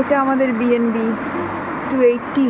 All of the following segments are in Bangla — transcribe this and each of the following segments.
এটা আমাদের বিএনবি টু এইটটি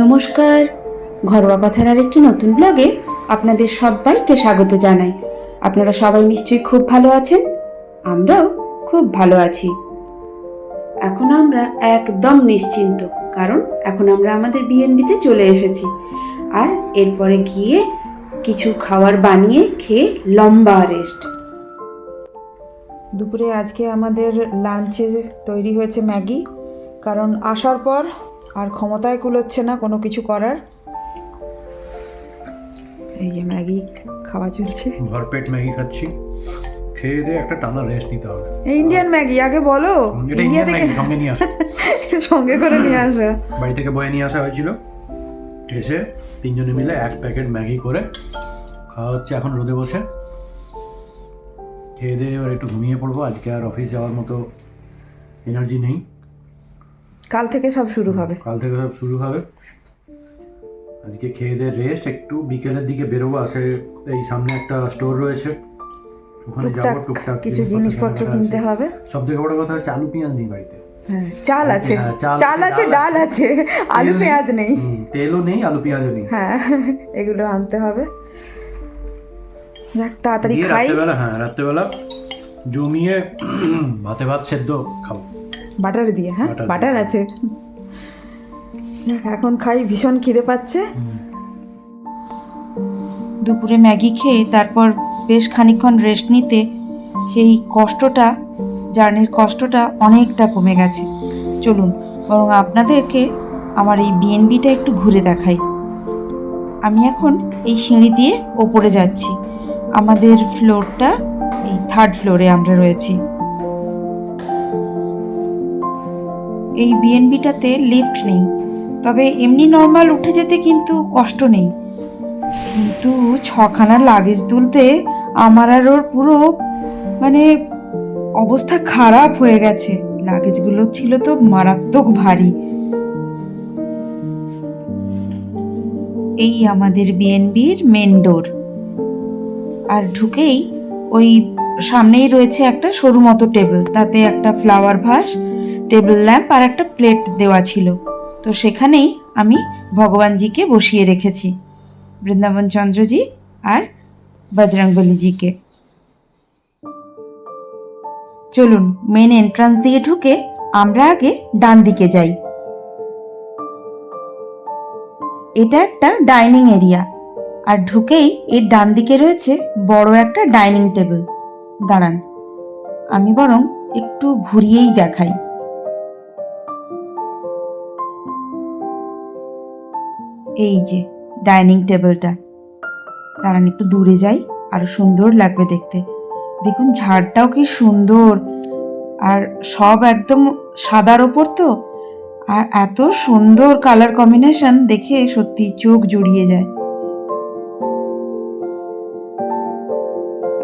নমস্কার। ঘরোয়া কথার আরেকটি নতুন ব্লগে আপনাদের সবাইকে স্বাগত জানাই। আপনারা সবাই নিশ্চয়ই খুব ভালো আছেন? আমরাও খুব ভালো আছি। এখন আমরা একদম নিশ্চিন্ত, কারণ এখন আমরা আমাদের বিএনবিতে চলে এসেছি। আর এরপরে গিয়ে কিছু খাবার বানিয়ে খেয়ে লম্বা রেস্ট দুপুরে আজকে আমাদের লাঞ্চে তৈরি হয়েছে ম্যাগি। কারণ আসার পর আর ক্ষমতায় কুলোচ্ছে না কোনো কিছু করার। এই যে ম্যাগি খাওয়া চলছে। ভরপেট ম্যাগি খাচ্ছি। খেয়ে দিয়ে একটা টানা রেস্ট নিতে হবে। ইন্ডিয়ান ম্যাগি আগে বলো। ইন্ডিয়া থেকে সঙ্গে নিয়ে আসা। সঙ্গে করে নিয়ে আসা। বাড়ি থেকে বয়ে নিয়ে আসা হয়েছিল। এসে তিনজনে মিলে এক প্যাকেট ম্যাগি করে খাওয়া হচ্ছে। এখন রোদে বসে। খেয়ে দিয়ে এবার একটু ঘুমিয়ে পড়ব। আজকে আর অফিস যাওয়ার মতো এনার্জি নেই। কাল থেকে সব শুরু হবে। কাল থেকে সব শুরু হবে। আজকে খেয়ে দিয়ে রেস্ট একটু বিকেলের দিকে বেরোবো। আসে এই সামনে একটা স্টোর রয়েছে। ওখানে যাব টুকটাক কিছু জিনিসপত্র কিনতে হবে। সব থেকে বড় কথা হচ্ছে আলু পেঁয়াজ নেই বাড়িতে। হ্যাঁ চাল আছে। হ্যাঁ, চাল আছে, ডাল আছে। আলু পেঁয়াজ নেই। তেলও নেই আলু পেঁয়াজও নেই। হ্যাঁ এগুলো আনতে হবে। যাক তাড়াতাড়ি খাই। রাত্রেবেলা হ্যাঁ রাত্রেবেলা জমিয়ে ভাতে ভাত সেদ্ধ খাব। বাটার দিয়ে হ্যাঁ? বাটার আছে। এখন খাই ভীষণ খিদে পাচ্ছে। দুপুরে ম্যাগি খেয়ে তারপর বেশ খানিকক্ষণ রেস্ট নিতে সেই কষ্টটা জার্নির কষ্টটা অনেকটা কমে গেছে। চলুন বরং আপনাদেরকে আমার এই বিএনবিটা একটু ঘুরে দেখাই। আমি এখন এই সিঁড়ি দিয়ে ওপরে যাচ্ছি। আমাদের ফ্লোরটা এই থার্ড ফ্লোরে আমরা রয়েছি। এই বিএনবিটাতে লিফট নেই, তবে এমনি নর্মাল উঠে যেতে কিন্তু কষ্ট নেই। কিন্তু ছখানা লাগেজ তুলতে আমার আর ওর পুরো মানে অবস্থা খারাপ হয়ে গেছে। লাগেজগুলো ছিল তো মারাত্মক ভারী। এই আমাদের বিএনবির মেন ডোর আর ঢুকেই ওই সামনেই রয়েছে একটা সরু মতো টেবিল। তাতে একটা ফ্লাওয়ার ভাস টেবিল ল্যাম্প আর একটা প্লেট দেওয়া ছিল। তো সেখানেই আমি ভগবানজিকে বসিয়ে রেখেছি, বৃন্দাবন চন্দ্রজি আর বজরংবলীজিকে। চলুন মেন এন্ট্রান্স দিয়ে ঢুকে আমরা আগে ডান দিকে যাই। এটা একটা ডাইনিং এরিয়া আর ঢুকেই এর ডান দিকে রয়েছে বড় একটা ডাইনিং টেবিল। দাঁড়ান, আমি বরং একটু ঘুরিয়েই দেখাই। এই যে, ডাইনিং টেবিলটা। দাঁড়ান, একটু দূরে যাই, আরও সুন্দর লাগবে দেখতে। দেখুন, ঝাড়টাও কি সুন্দর। আর সব একদম সাদার ওপর তো। আর এত সুন্দর কালার কম্বিনেশন দেখে সত্যি চোখ জুড়িয়ে যায়।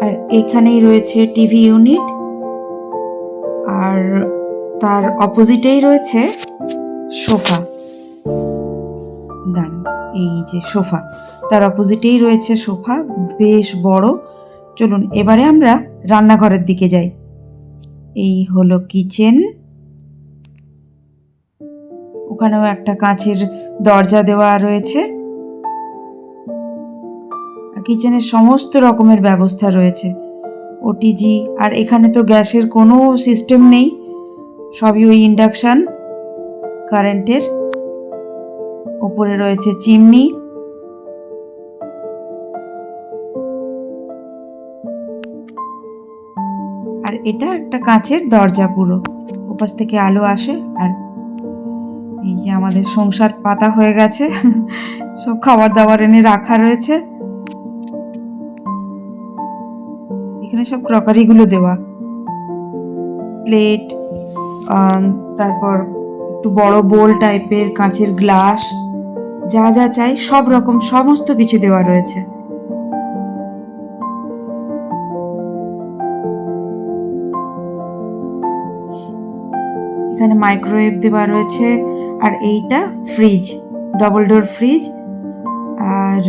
আর এখানেই রয়েছে টিভি ইউনিট, আর তার অপোজিটেই রয়েছে সোফা। দাঁড়ান, এই যে সোফা, তার অপোজিটেই রয়েছে সোফা, বেশ বড়। চলুন, এবারে আমরা রান্নাঘরের দিকে যাই। এই হলো কিচেন। ওখানেও একটা কাঁচের দরজা দেওয়া রয়েছে। কিচেনের সমস্ত রকমের ব্যবস্থা রয়েছে। ওটিজি আর এখানে তো গ্যাসের কোনো সিস্টেম নেই। সবই ওই ইন্ডাকশান কারেন্টের ওপরে রয়েছে চিমনি আর এটা একটা কাঁচের দরজা পুরো। ওপাশ থেকে আলো আসে, আর এই যে আমাদের সংসার পাতা হয়ে গেছে। সব খাবার দাবার এনে রাখা রয়েছে। এখানে সব ক্রকারিগুলো দেওয়া। প্লেট তারপর একটু বড় বোল টাইপের কাঁচের গ্লাস যা যা চাই সব রকম সমস্ত কিছু দেওয়া রয়েছে। এখানে মাইক্রোওয়েভ দেওয়া রয়েছে, আর এইটা ফ্রিজ ডবল ডোর ফ্রিজ আর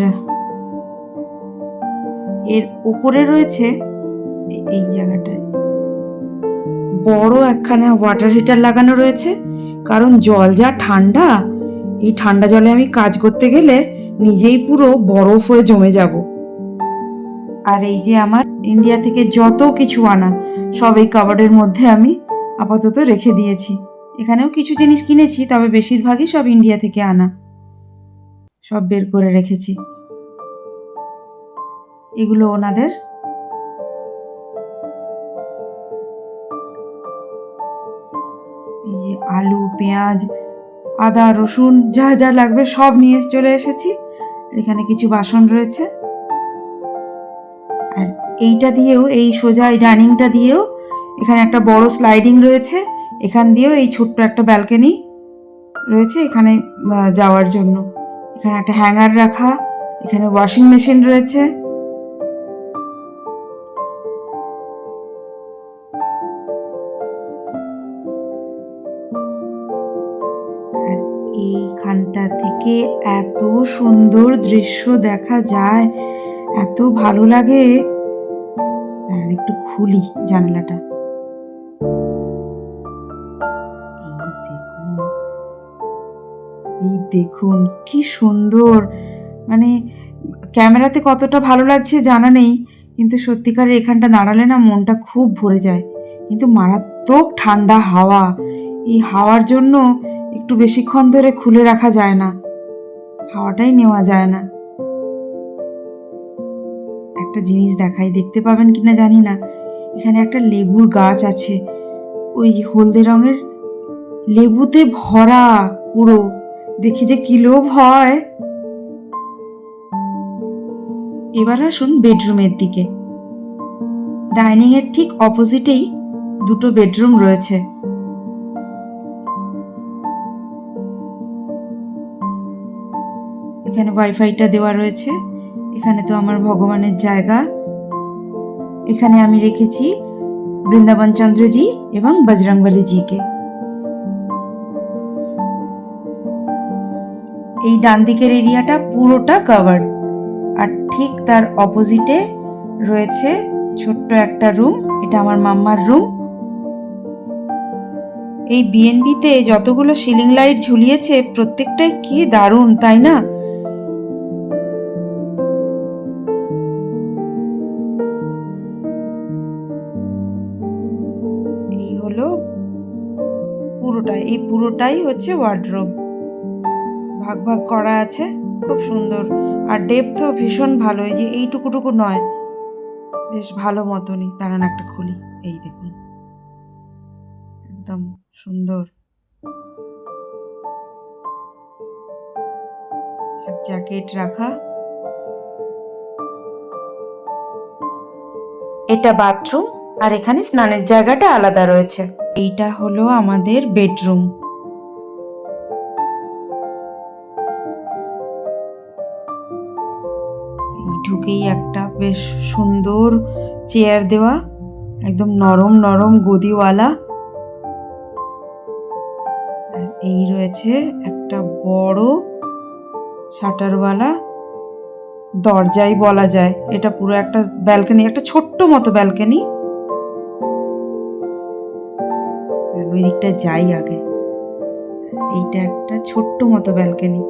এর উপরে রয়েছে এই জায়গাটায়। বড় একখানা ওয়াটার হিটার লাগানো রয়েছে। কারণ জল যা ঠান্ডা, এই ঠান্ডা জলে আমি কাজ করতে গেলে নিজেই পুরো বরফ হয়ে জমে যাব। আর এই যে আমার ইন্ডিয়া থেকে যত কিছু আনা, সব এই কাবার্ডের মধ্যে আমি আপাতত রেখে দিয়েছি। এখানেও কিছু জিনিস কিনেছি, তবে বেশিরভাগই সব ইন্ডিয়া থেকে আনা। সব বের করে রেখেছি। এগুলো ওনাদের আলু, পেঁয়াজ, আদা, রসুন, যা যা লাগবে সব নিয়ে চলে এসেছি। এখানে কিছু বাসন রয়েছে। আর এইটা দিয়েও, এই সোজা এই ডাইনিংটা দিয়েও এখানে একটা বড় স্লাইডিং রয়েছে। এখান দিয়েও এই ছোট্ট একটা ব্যালকনি রয়েছে এখানে যাওয়ার জন্য। এখানে একটা হ্যাঙ্গার রাখা, এখানে ওয়াশিং মেশিন রয়েছে। এইখানটা থেকে এত সুন্দর দৃশ্য দেখা যায়, এত ভালো লাগে। একটু খুলি জানালাটা। এই দেখুন দেখুন, কি সুন্দর। মানে ক্যামেরাতে কতটা ভালো লাগছে জানা নেই, কিন্তু সত্যিকারের এখানটা দাঁড়ালে না মনটা খুব ভরে যায়। কিন্তু মারাত্মক ঠান্ডা হাওয়া। এই হাওয়ার জন্য একটু বেশিক্ষণ ধরে খুলে রাখা যায় না। হাওয়াটাই নেওয়া যায় না। একটা জিনিস দেখাই, দেখতে পাবেন কিনা জানি না। এখানে একটা লেবুর গাছ আছে। ওই হলদে রঙের। লেবুতে ভরা পুরো। দেখি যে কি লোভ হয়। এবার আসুন বেডরুমের দিকে। ডাইনিং এর ঠিক অপোজিটেই দুটো বেডরুম রয়েছে। এখানে ওয়াইফাইটা দেওয়া রয়েছে। এখানে তো আমার ভগবানের জায়গা। এখানে আমি রেখেছি বৃন্দাবন চন্দ্রজি এবং বজরংবলী জিকে এই ডান দিকের এরিয়াটা পুরোটা কাভার্ড আর ঠিক তার অপোজিটে রয়েছে ছোট্ট একটা রুম এটা আমার মাম্মার রুম এই বিএনবিতে যতগুলো সিলিং লাইট ঝুলিয়েছে, প্রত্যেকটাই কি দারুণ, তাই না? পুরোটাই, এই পুরোটাই হচ্ছে ওয়ার্ড্রোব ভাগ ভাগ করা আছে, খুব সুন্দর। আর ডেপথও ভীষণ ভালো, এই যে এইটুকুটুকু নয়। বেশ ভালো মতনই, দাঁড়ান একটা খুলি, এই দেখুন। একদম সুন্দর। সব জ্যাকেট রাখা। এটা বাথরুম আর এখানে স্নানের জায়গাটা আলাদা রয়েছে। এইটা হলো আমাদের বেডরুম। ঢুকেই একটা বেশ সুন্দর চেয়ার দেওয়া, একদম নরম নরম গদিওয়ালা। এই রয়েছে একটা বড় শাটারওয়ালা, দরজাই বলা যায়। এটা পুরো একটা ব্যালকনি, একটা ছোট্ট মতো ব্যালকনি। ওই দিকটা যাই আগে। এইটা একটা ছোট্ট মতো ব্যালকনি।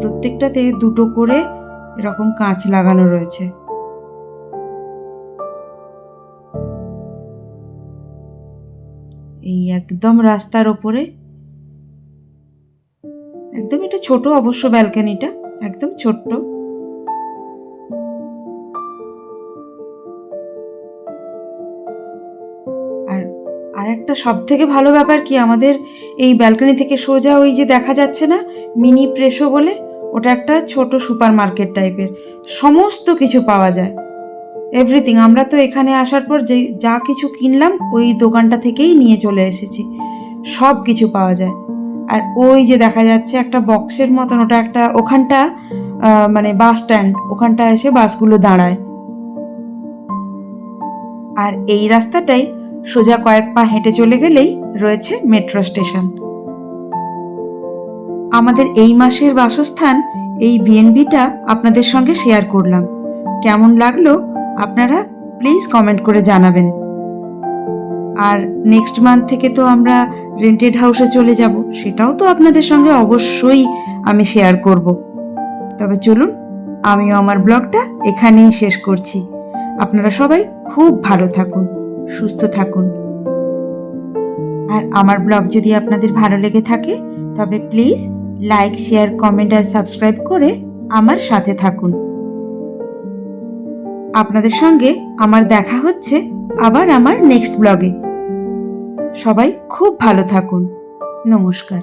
প্রত্যেকটাতে দুটো করে এরকম কাঁচ লাগানো রয়েছে। এই একদম রাস্তার ওপরে। একদম এটা ছোট অবশ্য ব্যালকনিটা, একদম ছোট্ট। একটা সব থেকে ভালো ব্যাপার কি, আমাদের এই ব্যালকনি থেকে সোজা ওই যে দেখা যাচ্ছে না মিনি প্রেসো বলে, ওটা একটা ছোট সুপার মার্কেট টাইপের সমস্ত কিছু পাওয়া যায়। এভরিথিং আমরা তো এখানে আসার পর যে, যা কিছু কিনলাম, ওই দোকানটা থেকেই নিয়ে চলে এসেছি। সব কিছু পাওয়া যায়। আর ওই যে দেখা যাচ্ছে একটা বক্সের মতন, ওটা একটা ওখানটা মানে বাস স্ট্যান্ড ওখানটা এসে বাসগুলো দাঁড়ায়। আর এই রাস্তাটাই সোজা কয়েক পা হেঁটে চলে গেলেই রয়েছে মেট্রো স্টেশন। আমাদের এই মাসের বাসস্থান এই বিএনবিটা আপনাদের সঙ্গে শেয়ার করলাম। কেমন লাগল আপনারা প্লিজ কমেন্ট করে জানাবেন। আর নেক্সট মান্থ থেকে তো আমরা রেন্টেড হাউসে চলে যাব, সেটাও তো আপনাদের সঙ্গে অবশ্যই আমি শেয়ার করব। তবে চলুন, আমিও আমার ব্লগটা এখানেই শেষ করছি। আপনারা সবাই খুব ভালো থাকুন। সুস্থ থাকুন। আর আমার ব্লগ যদি আপনাদের ভালো লেগে থাকে, তবে প্লিজ লাইক, শেয়ার, কমেন্ট আর সাবস্ক্রাইব করে আমার সাথে থাকুন। আপনাদের সঙ্গে আমার দেখা হচ্ছে আবার আমার নেক্সট ব্লগে। সবাই খুব ভালো থাকুন। নমস্কার।